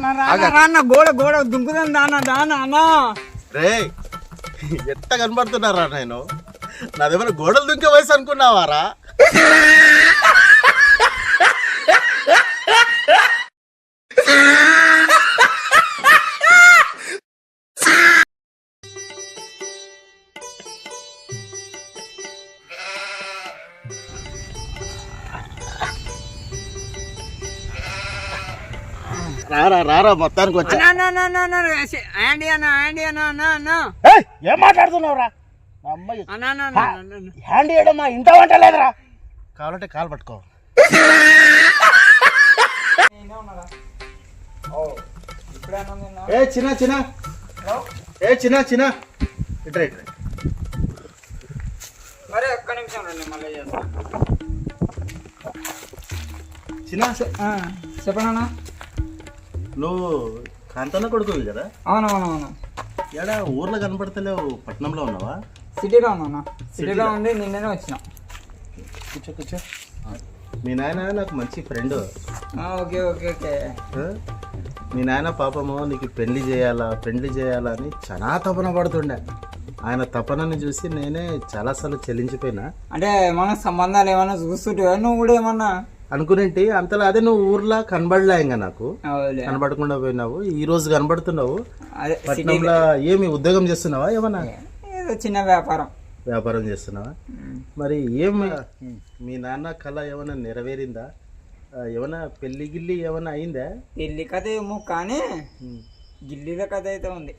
రాన్న గోడ గోడ దాన దాన అన్న. రే ఎంత కనబడుతున్నారా నేను? నాదేమైనా గోడలు దుంకే వయసు అనుకున్నావారా? రారా రారా మొత్తానికి వచ్చా. అన్న అన్న అన్న అన్న అన్న యాండి అన్న యాండి అన్న అన్న అన్న. ఏయ్, ఏం మాట్లాడుతున్నావురా? అమ్మాయి హ్యాండ్ చేయడం మా ఇంట వంట లేదురా. కావాలంటే కాలు పట్టుకో. ఇప్పుడే అన్నం తిన్నా ఏ చిన్న చిన్న. ఏ చిన్న చిన్న. ఇట్రా ఇట్రా మరి ఒక్క నిమిషం రండి మళ్ళీ చేస్తా. చిన్న అన్న? నువ్వు కాంతన్న కొడుకువి కదా? అవునవునవును. ఏడా ఊర్లో కనపడతలేవు పట్నంలో ఉన్నావా? సిటీలో ఉన్నా సిటీలో? ఉండి నిన్ననే వచ్చిన. కూర్చో కూర్చో. మీ నాయన నాకు మంచి ఫ్రెండ్ ఓకే ఓకే ఓకే. మీ నాయన పాపము నీకు పెళ్ళి చేయాలా పెళ్ళి చేయాలా అని చాలా తపన పడుతుండే. ఆయన తపనని చూసి నేనే చాలాసార్లు చెల్లించిపోయినా. అంటే ఏమన్నా సంబంధాలు ఏమన్నా చూస్తుంటే నువ్వు కూడా ఏమన్నా అనుకునేంటి అంతలో అదే నువ్వు ఊర్లో కనబడలే ఇంకా నాకు. కనబడకుండా పోయినావు. ఈ రోజు కనబడుతున్నావు. పట్నంలో ఏమి ఉద్యోగం చేస్తున్నావా ఏమన్నా? ఏదో చిన్న వ్యాపారం. వ్యాపారం చేస్తున్నావా? మరి ఏం మీ నాన్న కళ ఏమైనా నెరవేరిందా? ఏమైనా పెళ్ళి గిల్లి ఏమైనా అయిందా? పెళ్ళి కథ ఏమో కానీ గిల్లీల కథ అయితే ఉంది.